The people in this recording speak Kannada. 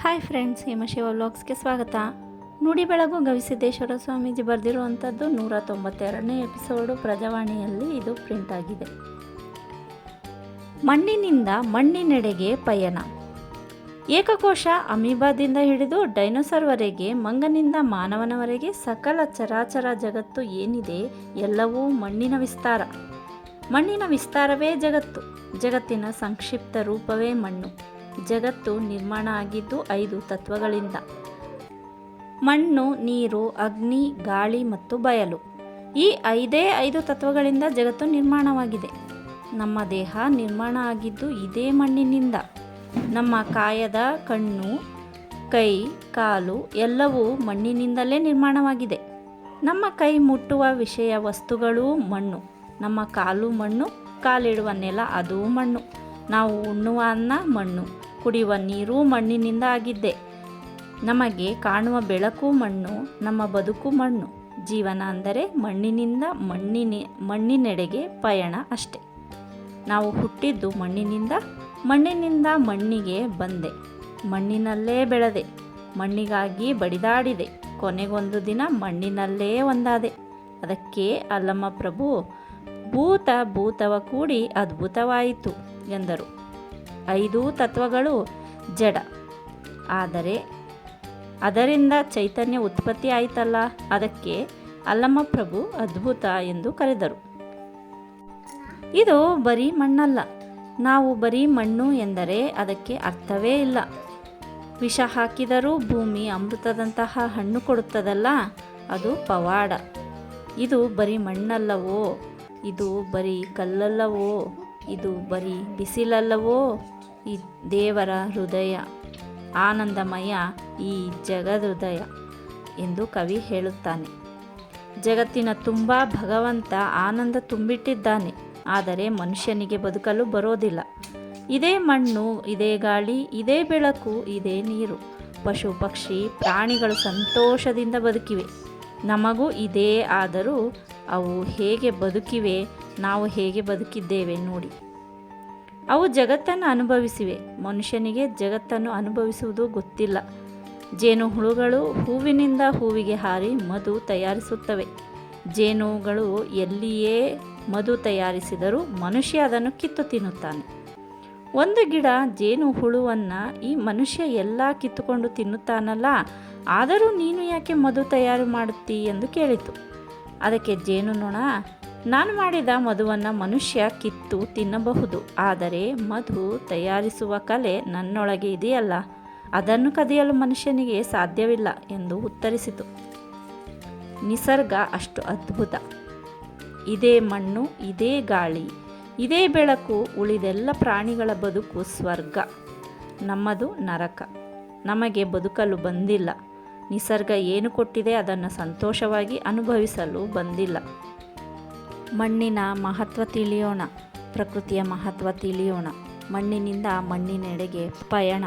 ಹಾಯ್ ಫ್ರೆಂಡ್ಸ್ ಹೇಮಶಿವ ವ್ಲಾಗ್ಸ್ಗೆ ಸ್ವಾಗತ. ನುಡಿ ಬೆಳಗು ಗವಿಸಿದ್ದೇಶ್ವರ ಸ್ವಾಮೀಜಿ ಬರೆದಿರುವಂಥದ್ದು ನೂರ ತೊಂಬತ್ತೆರಡನೇ ಎಪಿಸೋಡು ಪ್ರಜಾವಾಣಿಯಲ್ಲಿ ಇದು ಪ್ರಿಂಟ್ ಆಗಿದೆ. ಮಣ್ಣಿನಿಂದ ಮಣ್ಣಿನೆಡೆಗೆ ಪಯಣ. ಏಕಕೋಶ ಅಮೀಬಾದಿಂದ ಹಿಡಿದು ಡೈನೋಸರ್ವರೆಗೆ ಮಂಗನಿಂದ ಮಾನವನವರೆಗೆ ಸಕಲ ಚರಾಚರ ಜಗತ್ತು ಏನಿದೆ ಎಲ್ಲವೂ ಮಣ್ಣಿನ ವಿಸ್ತಾರ. ಮಣ್ಣಿನ ವಿಸ್ತಾರವೇ ಜಗತ್ತು. ಜಗತ್ತಿನ ಸಂಕ್ಷಿಪ್ತ ರೂಪವೇ ಮಣ್ಣು. ಜಗತ್ತು ನಿರ್ಮಾಣ ಆಗಿದ್ದು ಐದು ತತ್ವಗಳಿಂದ. ಮಣ್ಣು, ನೀರು, ಅಗ್ನಿ, ಗಾಳಿ ಮತ್ತು ಬಯಲು. ಈ ಐದೇ ಐದು ತತ್ವಗಳಿಂದ ಜಗತ್ತು ನಿರ್ಮಾಣವಾಗಿದೆ. ನಮ್ಮ ದೇಹ ನಿರ್ಮಾಣ ಆಗಿದ್ದು ಇದೇ ಮಣ್ಣಿನಿಂದ. ನಮ್ಮ ಕಾಯದ ಕಣ್ಣು, ಕೈ, ಕಾಲು ಎಲ್ಲವೂ ಮಣ್ಣಿನಿಂದಲೇ ನಿರ್ಮಾಣವಾಗಿದೆ. ನಮ್ಮ ಕೈ ಮುಟ್ಟುವ ವಿಷಯ ವಸ್ತುಗಳು ಮಣ್ಣು. ನಮ್ಮ ಕಾಲು ಮಣ್ಣು, ಕಾಲಿಡುವ ನೆಲ ಅದೂ ಮಣ್ಣು. ನಾವು ಉಣ್ಣುವ ಅನ್ನ ಮಣ್ಣು. ಕುಡಿಯುವ ನೀರು ಮಣ್ಣಿನಿಂದ ಆಗಿದ್ದೆ ನಮಗೆ ಕಾಣುವ ಬೆಳಕು ಮಣ್ಣು, ನಮ್ಮ ಬದುಕು ಮಣ್ಣು. ಜೀವನ ಅಂದರೆ ಮಣ್ಣಿನಿಂದ ಮಣ್ಣಿನ, ಮಣ್ಣಿನೆಡೆಗೆ ಪಯಣ ಅಷ್ಟೆ. ನಾವು ಹುಟ್ಟಿದ್ದು ಮಣ್ಣಿನಿಂದ ಮಣ್ಣಿನಿಂದ ಮಣ್ಣಿಗೆ ಬಂದೆ. ಮಣ್ಣಿನಲ್ಲೇ ಬೆಳೆದೆ, ಮಣ್ಣಿಗಾಗಿ ಬಡಿದಾಡಿದೆ. ಕೊನೆಗೊಂದು ದಿನ ಮಣ್ಣಿನಲ್ಲೇ ಒಂದಾದೆ. ಅದಕ್ಕೆ ಅಲ್ಲಮ್ಮ ಪ್ರಭು, ಭೂತ ಭೂತವ ಕೂಡಿ ಅದ್ಭುತವಾಯಿತು ಎಂದರು. ಐದು ತತ್ವಗಳು ಜಡ. ಆದರೆ ಅದರಿಂದ ಚೈತನ್ಯ ಉತ್ಪತ್ತಿ ಆಯಿತಲ್ಲ? ಅದಕ್ಕೆ ಅಲ್ಲಮ್ಮ ಪ್ರಭು ಅದ್ಭುತ ಎಂದು ಕರೆದರು. ಇದು ಬರೀ ಮಣ್ಣಲ್ಲ. ನಾವು ಬರೀ ಮಣ್ಣು ಎಂದರೆ ಅದಕ್ಕೆ ಅರ್ಥವೇ ಇಲ್ಲ. ವಿಷ ಹಾಕಿದರೂ ಭೂಮಿ ಅಮೃತದಂತಹ ಹಣ್ಣು ಕೊಡುತ್ತದಲ್ಲ? ಅದು ಪವಾಡ. ಇದು ಬರೀ ಮಣ್ಣಲ್ಲವೋ? ಇದು ಬರೀ ಕಲ್ಲಲ್ಲವೋ? ಇದು ಬರೀ ಬಿಸಿಲಲ್ಲವೋ? ಈ ದೇವರ ಹೃದಯ, ಆನಂದಮಯ ಈ ಜಗದೃದಯ ಎಂದು ಕವಿ ಹೇಳುತ್ತಾನೆ. ಜಗತ್ತಿನ ತುಂಬ ಭಗವಂತ ಆನಂದ ತುಂಬಿಟ್ಟಿದ್ದಾನೆ, ಆದರೆ ಮನುಷ್ಯನಿಗೆ ಬದುಕಲು ಬರೋದಿಲ್ಲ. ಇದೇ ಮಣ್ಣು, ಇದೇ ಗಾಳಿ, ಇದೇ ಬೆಳಕು, ಇದೇ ನೀರು. ಪಶು, ಪಕ್ಷಿ, ಪ್ರಾಣಿಗಳು ಸಂತೋಷದಿಂದ ಬದುಕಿವೆ. ನಮಗೂ ಇದೇ ಆದರೂ ಅವು ಹೇಗೆ ಬದುಕಿವೆ, ನಾವು ಹೇಗೆ ಬದುಕಿದ್ದೇವೆ ನೋಡಿ. ಅವು ಜಗತ್ತನ್ನು ಅನುಭವಿಸಿವೆ. ಮನುಷ್ಯನಿಗೆ ಜಗತ್ತನ್ನು ಅನುಭವಿಸುವುದು ಗೊತ್ತಿಲ್ಲ. ಜೇನು ಹುಳುಗಳು ಹೂವಿನಿಂದ ಹೂವಿಗೆ ಹಾರಿ ಮಧು ತಯಾರಿಸುತ್ತವೆ. ಜೇನುಗಳು ಎಲ್ಲಿಯೇ ಮಧು ತಯಾರಿಸಿದರೂ ಮನುಷ್ಯ ಅದನ್ನು ಕಿತ್ತು ತಿನ್ನುತ್ತಾನೆ. ಒಂದು ಗಿಡ ಜೇನು ಹುಳುವನ್ನು ಈ ಮನುಷ್ಯ ಎಲ್ಲ ಕಿತ್ತುಕೊಂಡು ತಿನ್ನುತ್ತಾನಲ್ಲ? ಆದರೂ ನೀನು ಯಾಕೆ ಮಧು ತಯಾರು ಮಾಡುತ್ತೀ ಎಂದು ಕೇಳಿತು. ಅದಕ್ಕೆ ಜೇನುನೊಣ ನಾನು ಮಾಡಿದ ಮಧುವನ್ನು ಮನುಷ್ಯ ಕಿತ್ತು ತಿನ್ನಬಹುದು, ಆದರೆ ಮಧು ತಯಾರಿಸುವ ಕಲೆ ನನ್ನೊಳಗೆ ಇದೆಯಲ್ಲ, ಅದನ್ನು ಕದಿಯಲು ಮನುಷ್ಯನಿಗೆ ಸಾಧ್ಯವಿಲ್ಲ ಎಂದು ಉತ್ತರಿಸಿತು. ನಿಸರ್ಗ ಅಷ್ಟು ಅದ್ಭುತ. ಇದೇ ಮಣ್ಣು, ಇದೇ ಗಾಳಿ, ಇದೇ ಬೆಳಕು, ಉಳಿದೆಲ್ಲ ಪ್ರಾಣಿಗಳ ಬದುಕು ಸ್ವರ್ಗ. ನಮ್ಮದು ನರಕ. ನಮಗೆ ಬದುಕಲು ಬಂದಿಲ್ಲ. ನಿಸರ್ಗ ಏನು ಕೊಟ್ಟಿದೆ ಅದನ್ನು ಸಂತೋಷವಾಗಿ ಅನುಭವಿಸಲು ಬಂದಿಲ್ಲ. ಮಣ್ಣಿನ ಮಹತ್ವ ತಿಳಿಯೋಣ. ಪ್ರಕೃತಿಯ ಮಹತ್ವ ತಿಳಿಯೋಣ. ಮಣ್ಣಿನಿಂದ ಮಣ್ಣಿನೆಡೆಗೆ ಪಯಣ.